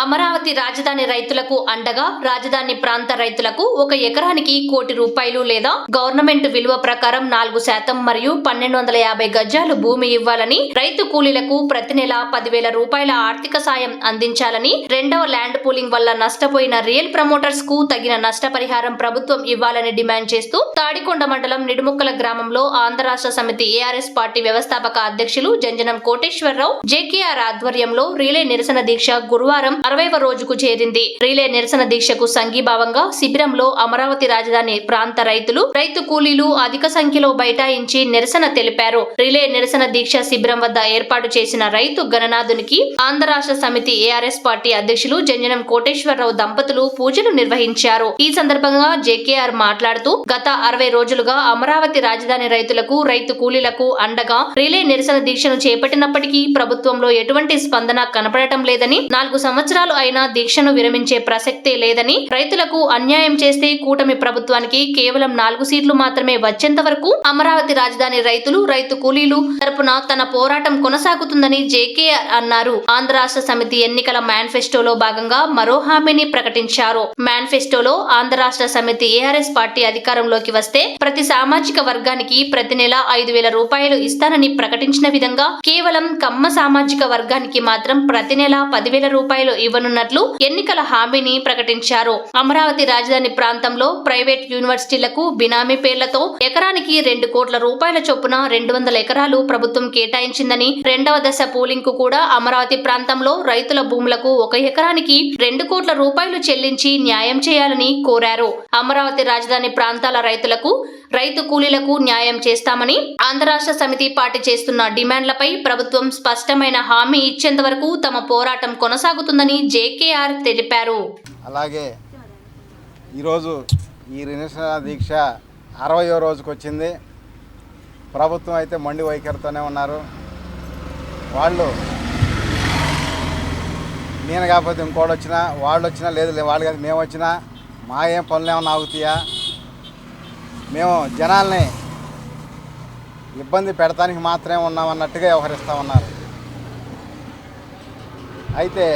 అమరావతి రాజధాని రైతులకు అండగా రాజధాని ప్రాంత రైతులకు ఒక ఎకరానికి కోటి రూపాయలు లేదా గవర్నమెంట్ విలువ ప్రకారం నాలుగు శాతం మరియు పన్నెండు వందల యాభై గజాలు భూమి ఇవ్వాలని రైతు కూలీలకు ప్రతి నెల పదివేల రూపాయల ఆర్థిక సాయం అందించాలని రెండవ ల్యాండ్ పూలింగ్ వల్ల నష్టపోయిన రియల్ ప్రమోటర్స్కు తగిన నష్టపరిహారం ప్రభుత్వం ఇవ్వాలని డిమాండ్ చేస్తూ తాడికొండ మండలం నిడుముక్కల గ్రామంలో ఆంధ్ర రాష్ట్ర సమితి ఏఆర్ఎస్ పార్టీ వ్యవస్థాపక అధ్యక్షులు జంజనం కోటేశ్వరరావు జేకేఆర్ ఆధ్వర్యంలో రిలే నిరసన దీక్ష గురువారం అరవైవ రోజుకు చేరింది. రీలే నిరసన దీక్షకు సంఘీభావంగా శిబిరంలో అమరావతి రాజధాని ప్రాంత రైతులు రైతు కూలీలు అధిక సంఖ్యలో బైఠాయించి నిరసన తెలిపారు. రిలే నిరసన దీక్ష శిబిరం వద్ద ఏర్పాటు చేసిన రైతు గణనాథునికి ఆంధ్ర రాష్ట్ర సమితి ఏఆర్ఎస్ పార్టీ అధ్యక్షులు జంజనం కోటేశ్వరరావు దంపతులు పూజలు నిర్వహించారు. ఈ సందర్భంగా జేకేఆర్ మాట్లాడుతూ గత అరవై రోజులుగా అమరావతి రాజధాని రైతులకు రైతు కూలీలకు అండగా రిలే నిరసన దీక్షను చేపట్టినప్పటికీ ప్రభుత్వంలో ఎటువంటి స్పందన కనపడటం లేదని నాలుగు సంవత్సరాలు అయినా దీక్షను విరమించే ప్రసక్తే లేదని రైతులకు అన్యాయం చేస్తే కూటమి ప్రభుత్వానికి కేవలం నాలుగు సీట్లు మాత్రమే వచ్చేంత వరకు అమరావతి రాజధాని రైతులు రైతు కూలీలు తరపున తన పోరాటం కొనసాగుతుందని జేకేఆర్ అన్నారు. ఆంధ్ర రాష్ట్ర సమితి ఎన్నికల మేనిఫెస్టోలో భాగంగా మరో హామీని ప్రకటించారు. మేనిఫెస్టోలో ఆంధ్ర రాష్ట్ర సమితి ఏఆర్ఎస్ పార్టీ అధికారంలోకి వస్తే ప్రతి సామాజిక వర్గానికి ప్రతి నెల ఐదు వేల రూపాయలు ఇస్తానని ప్రకటించిన విధంగా కేవలం కమ్మ సామాజిక వర్గానికి మాత్రం ప్రతి నెల పదివేల రూపాయలు ఇవ్వనున్నట్లు ఎన్నికల హామీని ప్రకటించారు. అమరావతి రాజధాని ప్రాంతంలో ప్రైవేట్ యూనివర్సిటీలకు బినామీ పేర్లతో ఎకరానికి రెండు కోట్ల రూపాయల చొప్పున రెండు వందల ఎకరాలు ప్రభుత్వం కేటాయించిందని రెండవ దశ పూలింగ్కు కూడా అమరావతి ప్రాంతంలో రైతుల భూములకు ఒక ఎకరానికి రెండు కోట్ల రూపాయలు చెల్లించి న్యాయం చేయాలని కోరారు. అమరావతి రాజధాని ప్రాంతాల రైతులకు రైతు కూలీలకు న్యాయం చేస్తామని ఆంధ్రరాష్ట్ర సమితి పార్టీ చేస్తున్న డిమాండ్లపై ప్రభుత్వం స్పష్టమైన హామీ ఇచ్చేంత వరకు తమ పోరాటం కొనసాగుతుందని జేకేఆర్ తెలిపారు. అలాగే ఈరోజు ఈ నిరసన దీక్ష అరవయో రోజుకు వచ్చింది ప్రభుత్వం అయితే మండి వైఖరితోనే ఉన్నారు. వాళ్ళు నేను కాకపోతే ఇంకోటి వచ్చినా వాళ్ళు వచ్చినా లేదు వాళ్ళు కాదు మేము వచ్చినా మా ఏం పనులు ఏమన్నా ఆగుతాయా? మేము జనాల్ని ఇబ్బంది పెడతానికి మాత్రమే ఉన్నామన్నట్టుగా వ్యవహరిస్తూ ఉన్నారు. అయితే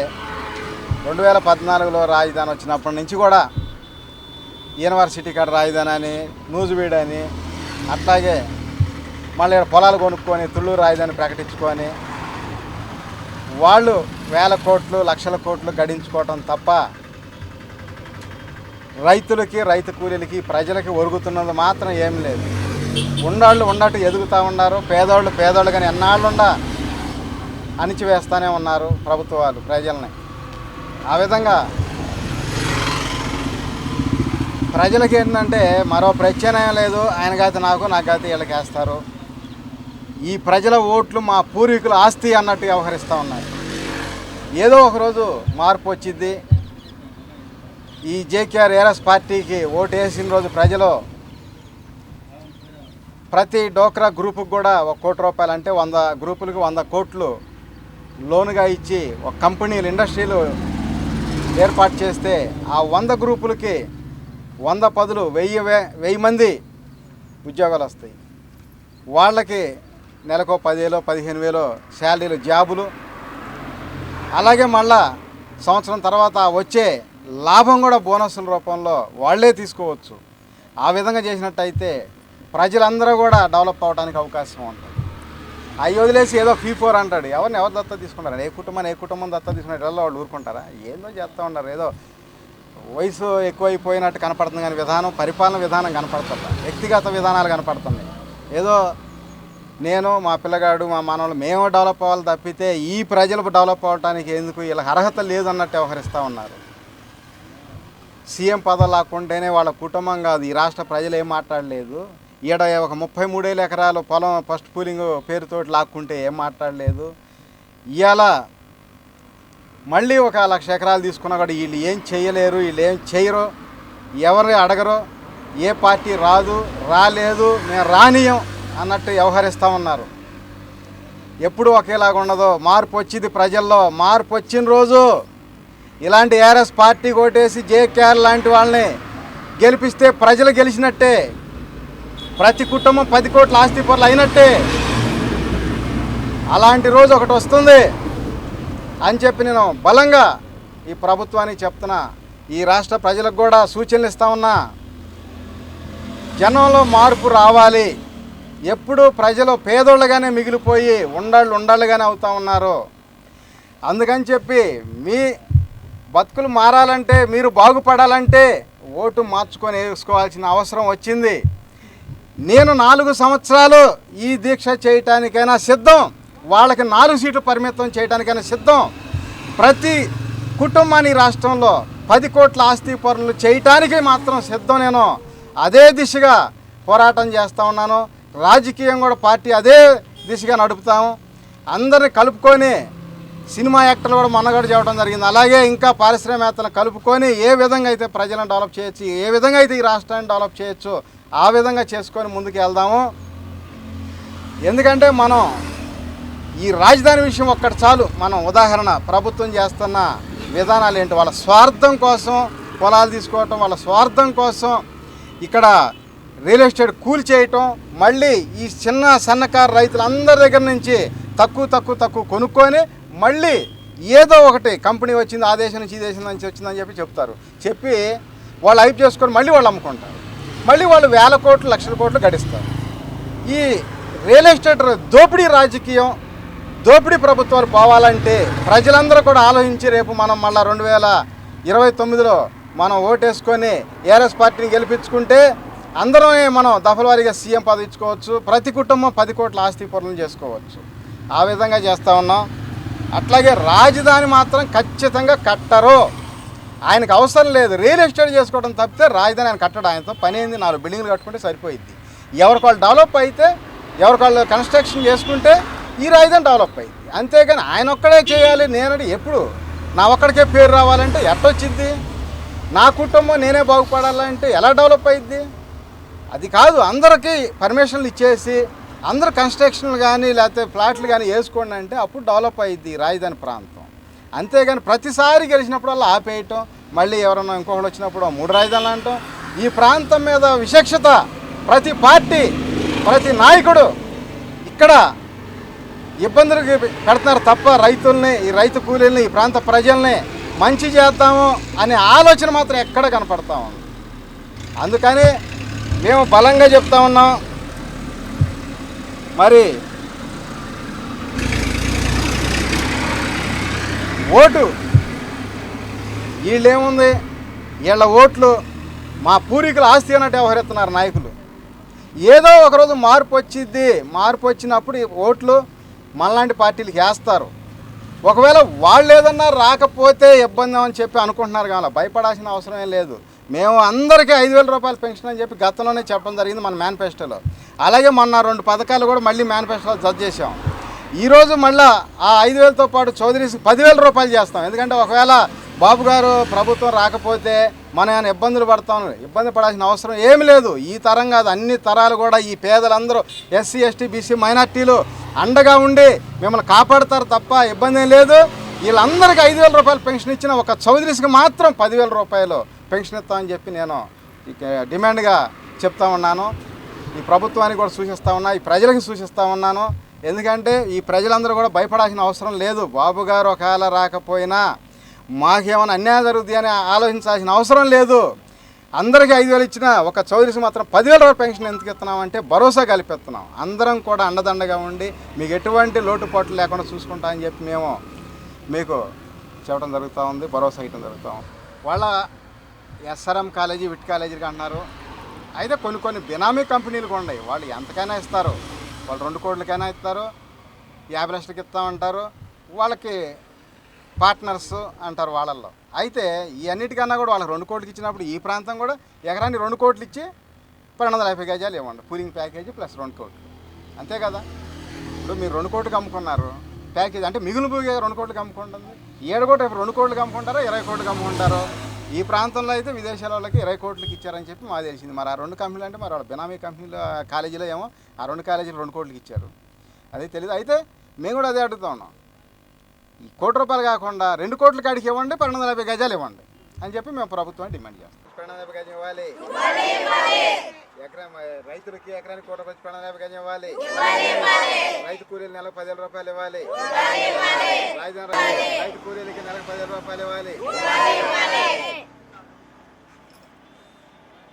రెండు వేల పద్నాలుగులో రాజధాని వచ్చినప్పటి నుంచి కూడా యూనివర్సిటీ కాడ రాజధాని అని నూజువీడ్ అని అట్లాగే మళ్ళీ పొలాలు కొనుక్కొని తుళ్ళూరు రాజధాని ప్రకటించుకొని వాళ్ళు వేల కోట్లు లక్షల కోట్లు గడించుకోవటం తప్ప రైతులకి రైతు కూలీలకి ప్రజలకి ఒరుగుతున్నది మాత్రం ఏం లేదు. ఉండాళ్ళు ఉన్నట్టు ఎదుగుతూ ఉన్నారు. పేదోళ్ళు పేదోళ్ళు కానీ ఎన్నాళ్ళుండా అణిచివేస్తూనే ఉన్నారు ప్రభుత్వాలు ప్రజల్ని. ఆ విధంగా ప్రజలకి ఏంటంటే మరో ప్రత్యామ్నాయం లేదు. ఆయన కాదు నాకు నాకు కాదు వీళ్ళకేస్తారు. ఈ ప్రజల ఓట్లు మా పూర్వీకుల ఆస్తి అన్నట్టు వ్యవహరిస్తూ ఉన్నాయి ఏదో ఒకరోజు మార్పు వచ్చింది ఈ జేకేఆర్ఏఎస్ పార్టీకి ఓటు వేసిన రోజు ప్రజలు ప్రతి డోక్రా గ్రూపుకి కూడా ఒక కోటి రూపాయలు అంటే వంద గ్రూపులకు వంద కోట్లు లోనుగా ఇచ్చి ఒక కంపెనీలు ఇండస్ట్రీలు ఏర్పాటు చేస్తే ఆ వంద గ్రూపులకి వంద పదులు వెయ్యి వే- వెయ్యి మంది ఉద్యోగాలు వస్తాయి. వాళ్ళకి నెలకో పదివేలో పదిహేను వేలో శాలరీలు జాబులు. అలాగే మళ్ళా సంవత్సరం తర్వాత వచ్చే లాభం కూడా బోనస్ల రూపంలో వాళ్ళే తీసుకోవచ్చు. ఆ విధంగా చేసినట్టయితే ప్రజలందరూ కూడా డెవలప్ అవడానికి అవకాశం ఉంటుంది. అవి వదిలేసి ఏదో ఫీ ఫోర్ అంటాడు. ఎవరిని ఎవరు దత్తా తీసుకుంటారు? ఏ కుటుంబాన్ని ఏ కుటుంబం దత్త తీసుకున్నట్టు వాళ్ళు ఊరుకుంటారా? ఏందో చేస్తూ ఉన్నారు. ఏదో వయసు ఎక్కువైపోయినట్టు కనపడుతుంది కానీ విధానం పరిపాలన విధానం కనపడుతుంది. వ్యక్తిగత విధానాలు కనపడుతున్నాయి. ఏదో నేను మా పిల్లగాడు మా మానవులు మేము డెవలప్ అవ్వాలి తప్పితే ఈ ప్రజలు డెవలప్ అవ్వడానికి ఎందుకు వీళ్ళకి అర్హత లేదన్నట్టు వ్యవహరిస్తూ ఉన్నారు. సీఎం పదవి లాక్కుంటేనే వాళ్ళ కుటుంబం కాదు ఈ రాష్ట్ర ప్రజలు ఏం మాట్లాడలేదు. ఈడ ఒక ముప్పై మూడేళ్ళ ఎకరాలు పొలం ఫస్ట్ పూలింగ్ పేరుతోటి లాక్కుంటే ఏం మాట్లాడలేదు. ఇవాళ మళ్ళీ ఒక లక్ష ఎకరాలు తీసుకున్నా కూడా వీళ్ళు ఏం చేయలేరు వీళ్ళు ఏం చేయరు ఎవరు అడగరు ఏ పార్టీ రాదు రాలేదు మేము రానియం అన్నట్టు వ్యవహరిస్తూ ఉన్నారు. ఎప్పుడు ఒకేలాగా ఉండదు మార్పు వచ్చింది ప్రజల్లో మార్పు వచ్చిన రోజు ఇలాంటి ఏఆర్ఎస్ పార్టీ కొట్టేసి జేకేఆర్ లాంటి వాళ్ళని గెలిపిస్తే ప్రజలు గెలిచినట్టే ప్రతి కుటుంబం పది కోట్ల ఆస్తి పనులు అయినట్టే. అలాంటి రోజు ఒకటి వస్తుంది అని చెప్పి నేను బలంగా ఈ ప్రభుత్వానికి చెప్తున్నా. ఈ రాష్ట్ర ప్రజలకు కూడా సూచనలు ఇస్తా ఉన్నా. జనంలో మార్పు రావాలి. ఎప్పుడు ప్రజలు పేదోళ్ళుగానే మిగిలిపోయి ఉండాళ్ళు ఉండాళ్ళుగానే అవుతా ఉన్నారు. అందుకని చెప్పి మీ బతుకులు మారాలంటే మీరు బాగుపడాలంటే ఓటు మార్చుకొని వేసుకోవాల్సిన అవసరం వచ్చింది. నేను నాలుగు సంవత్సరాలు ఈ దీక్ష చేయటానికైనా సిద్ధం. వాళ్ళకి నాలుగు సీట్లు పరిమితం చేయడానికైనా సిద్ధం. ప్రతి కుటుంబాన్ని రాష్ట్రంలో పది కోట్ల ఆస్తి పనులు చేయటానికి మాత్రం సిద్ధం నేను. అదే దిశగా పోరాటం చేస్తూ ఉన్నాను. రాజకీయం కూడా పార్టీ అదే దిశగా నడుపుతాము. అందరిని కలుపుకొని సినిమా యాక్టర్లు కూడా మొన్నగడ చేయడం జరిగింది. అలాగే ఇంకా పారిశ్రామికవేత్తలను కలుపుకొని ఏ విధంగా అయితే ప్రజలను డెవలప్ చేయొచ్చు ఏ విధంగా అయితే ఈ రాష్ట్రాన్ని డెవలప్ చేయొచ్చు ఆ విధంగా చేసుకొని ముందుకు వెళ్దాము. ఎందుకంటే మనం ఈ రాజధాని విషయం ఒక్కటి చాలు. మనం ఉదాహరణ ప్రభుత్వం చేస్తున్న విధానాలు ఏంటి? వాళ్ళ స్వార్థం కోసం పొలాలు తీసుకోవటం వాళ్ళ స్వార్థం కోసం ఇక్కడ రియల్ ఎస్టేట్ కూల్ చేయటం మళ్ళీ ఈ చిన్న సన్నకారు రైతులందరి దగ్గర నుంచి తక్కువ తక్కువ తక్కువ కొనుక్కొని మళ్ళీ ఏదో ఒకటి కంపెనీ వచ్చింది ఆ దేశం నుంచి ఈ దేశం నుంచి వచ్చిందని చెప్పి చెప్తారు. చెప్పి వాళ్ళు హైప్ చేసుకొని మళ్ళీ వాళ్ళు అమ్ముకుంటారు. మళ్ళీ వాళ్ళు వేల కోట్లు లక్షల కోట్లు గడిస్తారు. ఈ రియల్ ఎస్టేట్ దోపిడీ రాజకీయం దోపిడీ ప్రభుత్వాలు పోవాలంటే ప్రజలందరూ కూడా ఆలోచించి రేపు మనం మళ్ళీ రెండు వేల ఇరవై తొమ్మిదిలో మనం ఓటేసుకొని ఏఆర్ఎస్ పార్టీని గెలిపించుకుంటే అందరం మనం దఫలవారీగా సీఎం పదవి ఇచ్చుకోవచ్చు. ప్రతి కుటుంబం పది కోట్ల ఆస్తి పనులు చేసుకోవచ్చు. ఆ విధంగా చేస్తూ ఉన్నాం. అట్లాగే రాజధాని మాత్రం ఖచ్చితంగా కట్టరు. ఆయనకు అవసరం లేదు. రియల్ ఎస్టేట్ చేసుకోవడం తప్పితే రాజధాని ఆయన కట్టడం. ఆయనతో పని అయింది నాలుగు బిల్డింగ్లు కట్టుకుంటే సరిపోయింది ఎవరికి వాళ్ళు డెవలప్ అయితే ఎవరికి వాళ్ళు కన్స్ట్రక్షన్ చేసుకుంటే ఈ రాజధాని డెవలప్ అయింది అంతేగాని ఆయన ఒక్కడే చేయాలి నేనంటే ఎప్పుడు? నా ఒక్కడికే పేరు రావాలంటే ఎట్టొచ్చింది నా కుటుంబం నేనే బాగుపడాలంటే ఎలా డెవలప్ అయింది అది కాదు. అందరికీ పర్మిషన్లు ఇచ్చేసి అందరు కన్స్ట్రక్షన్లు కానీ లేకపోతే ఫ్లాట్లు కానీ వేసుకోండి అంటే అప్పుడు డెవలప్ అయ్యింది రాజధాని ప్రాంతం. అంతేగాని ప్రతిసారి గెలిచినప్పుడల్లా ఆపేయటం మళ్ళీ ఎవరన్నా ఇంకొకటి వచ్చినప్పుడు మూడు రాజధానులు అంటాం ఈ ప్రాంతం మీద విశక్షత ప్రతి పార్టీ ప్రతి నాయకుడు ఇక్కడ ఇబ్బందులు పెడుతున్నారు తప్ప రైతుల్ని ఈ రైతు కూలీల్ని ఈ ప్రాంత ప్రజల్ని మంచి చేద్దాము అనే ఆలోచన మాత్రం ఎక్కడ కనపడతా ఉంది. అందుకని మేము బలంగా చెప్తా ఉన్నాం. మరి ఓటు. వీళ్ళేముంది? వీళ్ళ ఓట్లు మా పూర్వీకుల ఆస్తి అన్నట్టు వ్యవహరిస్తున్నారు నాయకులు. ఏదో ఒకరోజు మార్పు వచ్చిద్ది. మార్పు వచ్చినప్పుడు ఓట్లు మనలాంటి పార్టీలకు వేస్తారు. ఒకవేళ వాళ్ళు ఏదన్నా రాకపోతే ఇబ్బంది అని చెప్పి అనుకుంటున్నారు కానీ భయపడాల్సిన అవసరం లేదు. మేము అందరికీ ఐదు వేల రూపాయల పెన్షన్ అని చెప్పి గతంలోనే చెప్పడం జరిగింది మన మేనిఫెస్టోలో. అలాగే మొన్న రెండు పథకాలు కూడా మళ్ళీ మేనిఫెస్టోలో జడ్జ్ చేసాం ఈరోజు మళ్ళీ ఆ ఐదు వేలతో పాటు చౌదరీస్కి పదివేల రూపాయలు చేస్తాం. ఎందుకంటే ఒకవేళ బాబు గారు ప్రభుత్వం రాకపోతే మనం ఏమైనా ఇబ్బందులు పడతాం ఇబ్బంది పడాల్సిన అవసరం ఏమి లేదు. ఈ తరం కాదు అన్ని తరాలు కూడా ఈ పేదలందరూ ఎస్సీ ఎస్టీ బీసీ మైనార్టీలు అండగా ఉండి మిమ్మల్ని కాపాడతారు తప్ప ఇబ్బంది ఏం లేదు. వీళ్ళందరికీ ఐదు వేల రూపాయలు పెన్షన్ ఇచ్చిన ఒక చౌదరీస్కి మాత్రం పదివేల రూపాయలు. పెన్షన్ ఇస్తామని చెప్పి నేను డిమాండ్గా చెప్తా ఉన్నాను. ఈ ప్రభుత్వానికి కూడా సూచిస్తూ ఉన్నా ఈ ప్రజలకు సూచిస్తూ ఉన్నాను. ఎందుకంటే ఈ ప్రజలందరూ కూడా భయపడాల్సిన అవసరం లేదు. బాబు గారు ఒకవేళ రాకపోయినా మాకేమైనా అన్యాయం జరుగుతుంది అని ఆలోచించాల్సిన అవసరం లేదు. అందరికీ ఐదు వేలు ఇచ్చిన ఒక చౌదరికి మాత్రం పదివేల రూపాయల పెన్షన్ ఎందుకు ఇస్తున్నాం అంటే భరోసా కల్పిస్తున్నాం. అందరం కూడా అండదండగా ఉండి మీకు ఎటువంటి లోటుపాట్లు లేకుండా చూసుకుంటామని చెప్పి మేము మీకు చెప్పడం జరుగుతూ ఉంది భరోసా ఇవ్వడం జరుగుతూ ఉంది. వాళ్ళ ఎస్ఆర్ఎం కాలేజీ విట్ కాలేజీగా అంటున్నారు. అయితే కొన్ని కొన్ని బినామీ కంపెనీలు కూడా ఉన్నాయి. వాళ్ళు ఎంతకైనా ఇస్తారు. వాళ్ళు రెండు కోట్లకైనా ఇస్తారు. యాభై లక్షలకి ఇస్తామంటారు వాళ్ళకి పార్ట్నర్స్ అంటారు వాళ్ళల్లో. అయితే ఈ అన్నిటికన్నా కూడా వాళ్ళకి రెండు కోట్లకి ఇచ్చినప్పుడు ఈ ప్రాంతం కూడా ఎకరానికి రెండు కోట్లు ఇచ్చి పన్నెండు వందల యాభై గజాలు ఇవ్వండి. పూలింగ్ ప్యాకేజీ ప్లస్ రెండు కోట్లు. అంతే కదా? ఇప్పుడు మీరు రెండు కోట్లకి అమ్ముకున్నారు ప్యాకేజ్ అంటే మిగులు భూమిగా రెండు కోట్లకి అమ్ముకుంటుంది ఏడు కోట్లు రెండు కోట్లకి అమ్ముకుంటారో ఇరవై కోట్లకి అమ్ముకుంటారో ఈ ప్రాంతంలో అయితే విదేశాల వాళ్ళకి ఇరవై కోట్లకి ఇచ్చారని చెప్పి మాకు తెలిసింది. మరి ఆ రెండు కంపెనీలు అంటే మరి వాళ్ళ బెనామీ కంపెనీల కాలేజీలో ఏమో ఆ రెండు కాలేజీలు రెండు కోట్లకి ఇచ్చారు. అదే తెలియదు అయితే మేము కూడా అదే అడుగుతా ఉన్నాం. ఈ కోటి రూపాయలు కాకుండా రెండు కోట్ల కాడికి ఇవ్వండి పన్నెండు వందల యాభై గజాలు ఇవ్వండి అని చెప్పి మేము ప్రభుత్వం డిమాండ్ చేస్తాం. పన్నెండు వందల గజం ఇవ్వాలి. ఎకరం రైతులకి ఎకరానికి కోటి రూపాయలు పన్నెండు వందల గజం ఇవ్వాలి. రైతు కూలీలు నెలకు పదివేల రూపాయలు ఇవ్వాలి. రైతు కూలీలకి నెలకు పదివేల రూపాయలు ఇవ్వాలి.